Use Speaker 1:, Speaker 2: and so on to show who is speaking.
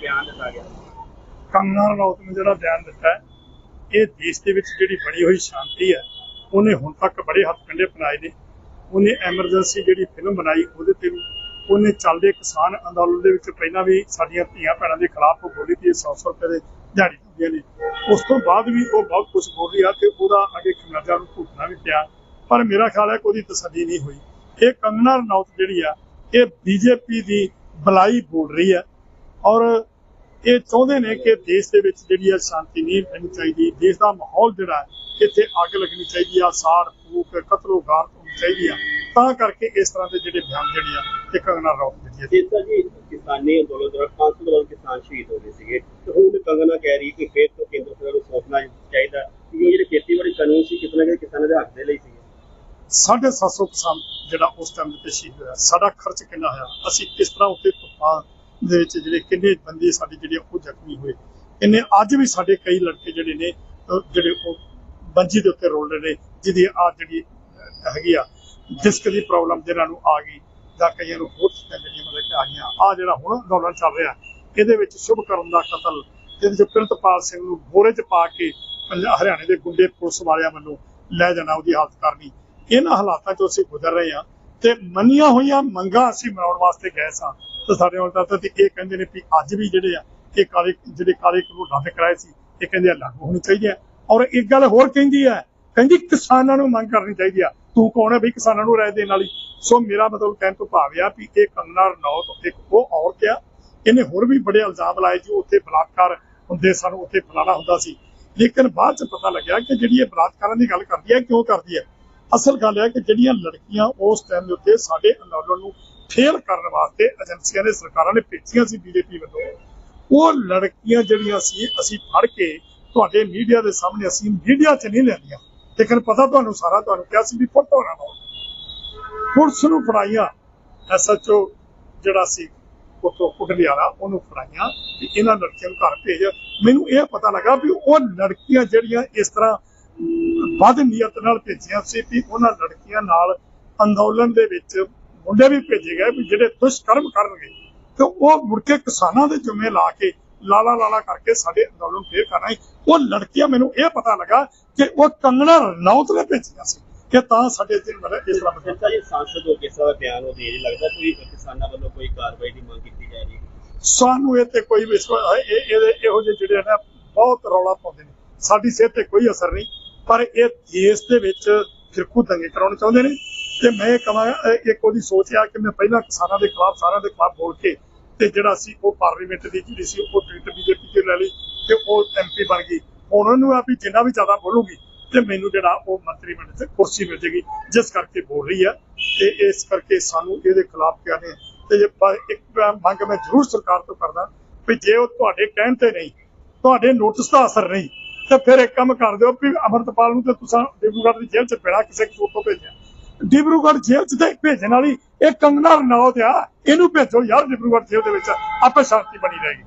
Speaker 1: ਬਿਆਨ ਦਿੱਤਾ ਗਿਆ।
Speaker 2: ਕੰਗਨਾ ਰਣੌਤ ਨੇ ਜਿਹੜਾ ਬਿਆਨ ਦਿੱਤਾ ਹੈ, ਇਹ ਦੇਸ਼ ਦੇ ਵਿੱਚ ਜਿਹੜੀ ਬਣੀ ਹੋਈ ਸ਼ਾਂਤੀ ਹੈ ਉਹਨੇ ਹੁਣ ਤੱਕ ਬੜੇ ਹੱਥ ਕੰਡੇ ਅਪਣਾਏ ਨੇ। ਉਹਨੇ ਐਮਰਜੈਂਸੀ ਜਿਹੜੀ ਫਿਲਮ ਬਣਾਈ ਉਹਦੇ ਤੇ ਵੀ ਉਹਨੇ ਚੱਲਦੇ ਕਿਸਾਨ ਅੰਦੋਲਨ ਦੇ ਵਿੱਚ ਪਹਿਲਾਂ ਵੀ ਸਾਡੀਆਂ ਧੀਆਂ ਭੈਣਾਂ ਦੇ ਖਿਲਾਫ ਉਹ ਬੋਲੀ ਤੀ 100 ਰੁਪਏ ਦੇ ਦਿਹਾੜੀ ਦਿੰਦੀਆਂ ਨੇ। ਉਸ ਤੋਂ ਬਾਅਦ ਵੀ ਉਹ ਬਹੁਤ ਕੁਝ ਬੋਲ ਰਹੀ ਆ ਤੇ ਉਹਦਾ ਅੱਗੇ ਖਮਿਆਜ਼ਾ ਨੂੰ ਭੁਗਤਣਾ ਵੀ ਪਿਆ। ਪਰ ਮੇਰਾ ਖਿਆਲ ਹੈ ਕਿ ਉਹਦੀ ਤਸੱਲੀ ਨਹੀਂ ਹੋਈ। ਇਹ ਕੰਗਨਾ ਰਣੌਤ ਜਿਹੜੀ ਆ ਇਹ ਬੀਜੇਪੀ ਦੀ ਬਲਾਈ ਬੋਲ ਰਹੀ ਹੈ ਔਰ ਇਹ ਚਾਹੁੰਦੇ ਨੇ ਕਿ ਦੇਸ਼ ਦੇ ਵਿੱਚ ਜਿਹੜੀ ਹੈ ਸ਼ਾਂਤੀ ਨਹੀਂ ਰਹਿਣੀ ਚਾਹੀਦੀ ਦੇਸ਼ ਦਾ ਮਾਹੌਲ ਜਿਹੜਾ ਹੈ, ਇੱਥੇ ਅੱਗ ਲੱਗਣੀ ਚਾਹੀਦੀ ਆ ਸਾੜ ਫੂਕ ਕਤਲੋ ਗਾਰ ਹੋਣੀ ਚਾਹੀਦੀ ਆ। ਤਾਂ ਕਰਕੇ ਇਸ ਤਰ੍ਹਾਂ ਦੇ ਜਿਹੜੇ ਬਿਆਨ ਜਿਹੜੇ ਆ ਇਹ ਕੰਗਨਾ ਰਣੌਤ ਦੇ ਦਿੱਤੇ।
Speaker 1: ਜਿੱਦਾਂ ਜੀ ਕਿਸਾਨੀ ਅੰਦੋਲਨ ਦੌਰਾਨ 500 ਤੋਂ ਵੱਧ ਕਿਸਾਨ ਸ਼ਹੀਦ ਹੋ ਗਏ ਸੀਗੇ। ਤੇ ਹੁਣ ਕੰਗਨਾ ਕਹਿ ਰਹੀ ਕਿ ਫਿਰ ਤੋਂ ਕੇਂਦਰ ਸਰਕਾਰ ਨੂੰ ਸੋਚਣਾ ਚਾਹੀਦਾ। ਕਿ ਜਿਹੜੇ ਖੇਤੀਬਾੜੀ ਕਾਨੂੰਨ ਸੀ ਕਿਤਨਾ ਕਿ ਕਿਸਾਨਾਂ ਦੇ ਹੱਕ ਦੇ ਲਈ ਸੀ
Speaker 2: 750 ਕਿਸਾਨ ਜਿਹੜਾ ਉਸ ਟਾਈਮ ਤੇ ਸ਼ਹੀਦ ਹੋਇਆ। ਸਾਡਾ ਖਰਚ ਕਿੰਨਾ ਹੋਇਆ? ਅਸੀਂ ਕਿਸ ਤਰ੍ਹਾਂ ਉੱਤੇ ਦੇ ਵਿੱਚ ਜਿਹੜੇ ਕਿੰਨੇ ਬੰਦੇ ਸਾਡੇ ਜਿਹੜੇ ਉਹ ਜ਼ਖਮੀ ਹੋਏ। ਇੰਨੇ ਅੱਜ ਵੀ ਸਾਡੇ ਕਈ ਲੜਕੇ ਜਿਹੜੇ ਨੇ ਜਿਹੜੇ ਉਹ ਬੰਜੀ ਦੇ ਉੱਤੇ ਰੋਲ ਰਹੇ ਨੇ, ਜਿਹਦੀ ਆ ਜਿਹੜੀ ਹੈਗੀ ਆ ਡਿਸਕ ਦੀ ਪ੍ਰੋਬਲਮ ਜਿਹਨਾਂ ਨੂੰ ਆ ਗਈ, ਜਾਂ ਕਈਆਂ ਨੂੰ ਹੋਰ ਜਿਹੜੀਆਂ ਮਤਲਬ ਕਿ ਆ ਆ ਜਿਹੜਾ ਹੁਣ ਅੰਦੋਲਨ ਚੱਲ ਰਿਹਾ। ਇਹਦੇ ਵਿੱਚ ਸ਼ੁਭ ਕਰਨ ਦਾ ਕਤਲ ਜਿਹਦੇ ਚ ਪ੍ਰਿੰਤਪਾਲ ਸਿੰਘ ਨੂੰ ਬੋਰੇ 'ਚ ਪਾ ਕੇ ਹਰਿਆਣੇ ਦੇ ਗੁੰਡੇ ਪੁਲਿਸ ਵਾਲਿਆਂ ਵੱਲੋਂ ਲੈ ਜਾਣਾ, ਉਹਦੀ ਹਾਲਤ ਕਰਨੀ। ਇਹਨਾਂ ਹਾਲਾਤਾਂ 'ਚੋਂ ਅਸੀਂ ਗੁਜ਼ਰ ਰਹੇ ਹਾਂ ਤੇ ਮੰਨੀਆਂ ਹੋਈਆਂ ਮੰਗਾਂ ਅਸੀਂ ਮਨਾਉਣ ਵਾਸਤੇ ਗਏ ਸਾਂ। ਤੇ ਸਾਡੇ ਨਾਲ ਤਾਂ ਤੇ ਇਹ ਕਹਿੰਦੇ ਨੇ ਵੀ ਅੱਜ ਵੀ ਜਿਹੜੇ ਆ, ਇਹ ਕਾਲੇ ਜਿਹੜੇ ਕਾਲੇ ਕਾਨੂੰਨ ਰੱਦ ਕਰਾਏ ਸੀ, ਇਹ ਕਹਿੰਦੇ ਆ ਲਾਗੂ ਹੋਣੀ ਚਾਹੀਦੀ ਹੈ ਔਰ ਇੱਕ ਗੱਲ ਹੋਰ ਕਹਿੰਦੀ ਹੈ ਕਹਿੰਦੀ ਕਿਸਾਨਾਂ ਨੂੰ ਮੰਗ ਕਰਨੀ ਚਾਹੀਦੀ ਆ, ਤੂੰ ਕੌਣ ਹੈ ਵੀ ਕਿਸਾਨਾਂ ਨੂੰ ਰਾਏ ਦੇਣ ਵਾਲੀ? ਸੋ ਮੇਰਾ ਮਤਲਬ ਕਹਿਣ ਤੋਂ ਭਾਵ ਆ ਵੀ ਇਹ ਕੰਗਨਾ ਰਣੌਤ, ਇੱਕ ਉਹ ਔਰਤ ਆ, ਇਹਨੇ ਹੋਰ ਵੀ ਬੜੇ ਇਲਜ਼ਾਮ ਲਾਏ ਜੀ, ਉੱਥੇ ਬਲਾਤਕਾਰ ਹੁੰਦੇ ਸਾਨੂੰ, ਉੱਥੇ ਫਲਾਣਾ ਹੁੰਦਾ ਸੀ। ਲੇਕਿਨ ਬਾਅਦ ਚ ਪਤਾ ਲੱਗਿਆ ਕਿ ਜਿਹੜੀ ਇਹ ਬਲਾਤਕਾਰਾਂ ਦੀ ਗੱਲ ਕਰਦੀ ਹੈ ਕਿਉਂ ਕਰਦੀ ਹੈ ਅਸਲ ਗੱਲ ਹੈ ਕਿ ਜਿਹੜੀਆਂ ਲੜਕੀਆਂ ਉਸ ਟਾਈਮ ਦੇ ਉੱਤੇ ਸਾਡੇ ਅੰਦੋਲਨ ਨੂੰ ਫੇਲ ਕਰਨ ਵਾਸਤੇ ਏਜੰਸੀਆਂ ਨੇ ਸਰਕਾਰਾਂ ਨੇ ਭੇਜੀਆਂ ਸੀ ਬੀਜੇਪੀ ਵੱਲੋਂ। ਉਹ ਲੜਕੀਆਂ ਜਿਹੜੀਆਂ ਸੀ, ਅਸੀਂ ਫੜ ਕੇ ਤੁਹਾਡੇ ਮੀਡੀਆ ਦੇ ਸਾਹਮਣੇ ਅਸੀਂ ਮੀਡੀਆ 'ਚ ਨਹੀਂ ਲੈਂਦੀਆਂ। ਲੇਕਿਨ ਪਤਾ ਤੁਹਾਨੂੰ ਸਾਰਾ, ਤੁਹਾਨੂੰ ਕਿਹਾ ਸੀ ਵੀ ਫੋਟੋ ਨਾ ਲਾਓ ਪੁਲਿਸ ਨੂੰ ਫੜਾਈਆਂ ਐਸਐਚਓ ਜਿਹੜਾ ਸੀ ਉਤੋਂ ਕੁੱਟਲੀ ਉਹਨੂੰ ਫੜਾਈਆਂ ਵੀ ਇਹਨਾਂ ਲੜਕੀਆਂ ਨੂੰ ਘਰ ਭੇਜ। ਮੈਨੂੰ ਇਹ ਪਤਾ ਲੱਗਾ ਵੀ ਉਹ ਲੜਕੀਆਂ ਜਿਹੜੀਆਂ ਇਸ ਤਰ੍ਹਾਂ ਵੱਧ ਨੀਅਤ ਨਾਲ ਭੇਜੀਆਂ ਸੀ ਵੀ ਉਹਨਾਂ ਲੜਕੀਆਂ ਨਾਲ ਅੰਦੋਲਨ ਦੇ ਵਿੱਚ ਮੁੰਡੇ ਵੀ ਭੇਜੇ ਗਏ ਵੀ ਜਿਹੜੇ ਦੁਸ਼ਕਰਮ ਕਰਨਗੇ। ਤੇ ਉਹ ਮੁੜ ਕੇ ਕਿਸਾਨਾਂ ਦੇ ਜੁਮੇ ਲਾ ਕੇ ਲਾਲਾ ਲਾਲਾ ਕਰਕੇ ਸਾਡੇ ਅੰਦੋਲਨ ਫੇਰ ਕਰਨਾ। ਉਹ ਲੜਕੀਆਂ ਮੈਨੂੰ ਇਹ ਪਤਾ ਲੱਗਾ ਕਿ ਉਹ ਕੰਗਣਾ ਰਣੌਤ ਨੇ ਭੇਜੀਆਂ ਸੀ ਕਿ ਤਾਂ ਸਾਡੇ ਦਿਨ ਇਸ ਤਰ੍ਹਾਂ ਬਦਲ
Speaker 1: ਜਿੱਦਾਂ ਜੀ ਸੰਸਦ ਹੋ ਕਿਸ ਤਰ੍ਹਾਂ ਬਿਆਨ ਉਹ ਦੇ ਲੱਗਦਾ ਕੋਈ ਕਿਸਾਨਾਂ ਵੱਲੋਂ ਕੋਈ ਕਾਰਵਾਈ ਦੀ ਮੰਗ ਕੀਤੀ ਜਾ ਰਹੀ ਹੈ?
Speaker 2: ਸਾਨੂੰ ਇਹ ਤੇ ਕੋਈ ਇਹਦੇ ਇਹੋ ਜਿਹੇ ਜਿਹੜੇ ਨੇ ਬਹੁਤ ਰੌਲਾ ਪਾਉਂਦੇ ਨੇ। ਸਾਡੀ ਸਿਹਤ ਤੇ ਕੋਈ ਅਸਰ ਨਹੀਂ ਪਰ ਇਹ ਦੇਸ਼ ਦੇ ਵਿੱਚ ਫਿਰਕੂ ਦੰਗੇ ਕਰਾਉਣੇ ਚਾਹੁੰਦੇ ਨੇ। ਤੇ ਮੈਂ ਕਹਾਂਗਾ ਇੱਕ ਉਹਦੀ ਸੋਚ ਆ ਕਿ ਮੈਂ ਪਹਿਲਾਂ ਕਿਸਾਨਾਂ ਦੇ ਖਿਲਾਫ, ਸਾਰਿਆਂ ਦੇ ਖਿਲਾਫ ਬੋਲ ਕੇ ਤੇ ਜਿਹੜਾ ਸੀ ਉਹ ਪਾਰਲੀਮੈਂਟ ਦੀ ਜਿਹੜੀ ਸੀ ਉਹ ਟਿਕਟ ਬੀਜੇਪੀ ਤੇ ਲੈ ਲਈ ਤੇ ਉਹ ਐਮਪੀ ਬਣ ਗਈ। ਹੁਣ ਉਹਨੂੰ ਆ ਵੀ ਜਿੰਨਾ ਵੀ ਜ਼ਿਆਦਾ ਬੋਲੂਗੀ ਤੇ ਮੈਨੂੰ ਜਿਹੜਾ ਉਹ ਮੰਤਰੀ ਮੰਡਲ 'ਚ ਕੁਰਸੀ ਮਿਲ ਜੇਗੀ, ਜਿਸ ਕਰਕੇ ਬੋਲ ਰਹੀ ਆ ਤੇ ਇਸ ਕਰਕੇ ਸਾਨੂੰ ਇਹਦੇ ਖਿਲਾਫ ਕਹਿੰਦੇ ਤੇ ਜੇ ਇੱਕ ਮੰਗ ਮੈਂ ਜ਼ਰੂਰ ਸਰਕਾਰ ਤੋਂ ਕਰਦਾ ਵੀ ਜੇ ਉਹ ਤੁਹਾਡੇ ਕਹਿਣ ਤੇ ਨਹੀਂ, ਤੁਹਾਡੇ ਨੋਟਿਸ ਦਾ ਅਸਰ ਨਹੀਂ, ਤੇ ਫਿਰ ਇੱਕ ਕੰਮ ਕਰ ਦਿਓ ਵੀ ਅਮਰਤਪਾਲ ਨੂੰ ਤੇ ਤੁਸੀਂ ਡਿਬੂਗੜ੍ਹ ਦੀ ਜੇਲ੍ਹ 'ਚ ਬਿਨਾਂ ਕਿਸੇ ਕਸੂਰ ਤੋਂ ਭੇਜਿਆ ਡਿਬਰੂਗੜ੍ਹ ਜੇਲ੍ਹ 'ਚ ਤਾਂ ਭੇਜਣ ਵਾਲੀ ਇਹ ਕੰਗਨਾ ਰਣੌਤ ਆ, ਇਹਨੂੰ ਭੇਜੋ ਯਾਰ ਡਿਬਰੂਗੜ੍ਹ ਜੇਲ੍ਹ ਦੇ ਵਿੱਚ, ਆਪੇ ਸ਼ਾਂਤੀ ਬਣੀ ਰਹੇਗੀ।